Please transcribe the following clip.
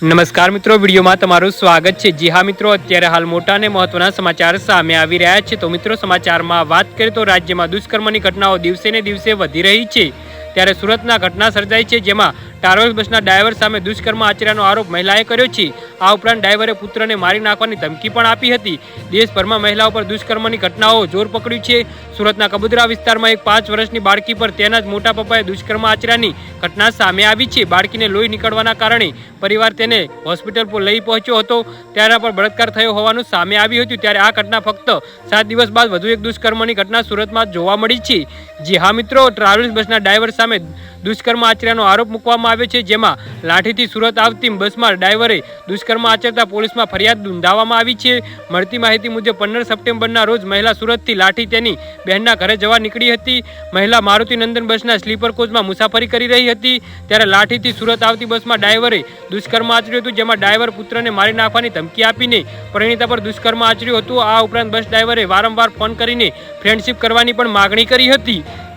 નમસ્કાર મિત્રો, વિડીયોમાં તમારું સ્વાગત છે. જી હા મિત્રો, અત્યારે હાલ મોટા અને મહત્વના સમાચાર સામે આવી રહ્યા છે. તો મિત્રો, સમાચારમાં વાત કરીએ તો રાજ્યમાં દુષ્કર્મની ઘટનાઓ દિવસે ને દિવસે વધી રહી છે. ત્યારે સુરતના ઘટના સર્જાઈ છે જેમાં ટારોલ બસના ડ્રાઈવર સામે દુષ્કર્મ આચર્યાનો આરોપ મહિલાએ કર્યો છે. આ ઉપરાંત ડ્રાઈવરે પુત્રને મારી નાખવાની ધમકી પણ આપી હતી. દેશભરમાં મહિલાઓ પર દુષ્કર્મની ઘટનાઓ જોર પકડ્યું છે. સુરતના કબુદરા વિસ્તારમાં એક પાંચ વર્ષની બાળકી પર તેના જ મોટા પપ્પાએ દુષ્કર્મ આચર્યાની ઘટના સામે આવી છે. બાળકીને લોહી નીકળવાના કારણે પરિવાર તેને હોસ્પિટલ પર લઈ પહોંચ્યો હતો. ત્યારે પર બળાત્કાર થયો હોવાનું સામે આવ્યું હતું. ત્યારે આ ઘટના ફક્ત સાત દિવસ બાદ વધુ એક દુષ્કર્મની ઘટના સુરતમાં જોવા મળી છે. જી હા મિત્રો, ટ્રાવેલ્સ બસના ડ્રાઈવર સામે દુષ્કર્મ આચર્યાનો આરોપ મૂકવામાં આવ્યો છે, જેમાં લાઠીથી સુરત આવતી બસમાં ડ્રાઈવરે દુષ્કર્મ આચરતા પોલીસમાં ફરિયાદ નોંધાવવામાં આવી છે. મળતી માહિતી મુજબ, પંદર સપ્ટેમ્બરના રોજ મહિલા સુરતથી લાઠી તેની બહેનના ઘરે જવા નીકળી હતી. મહિલા મારુતિ નંદન બસના સ્લીપર કોચમાં મુસાફરી કરી રહી હતી. ત્યારે લાઠીથી સુરત આવતી બસમાં ડ્રાઈવરે દુષ્કર્મ આચર્યું હતું, જેમાં ડ્રાઈવર પુત્રને મારી નાખવાની ધમકી આપીને પરિણીતા પર દુષ્કર્મ આચર્યું હતું. આ ઉપરાંત બસ ડ્રાઈવરે વારંવાર ફોન કરીને ફ્રેન્ડશિપ કરવાની પણ માગણી કરી હતી.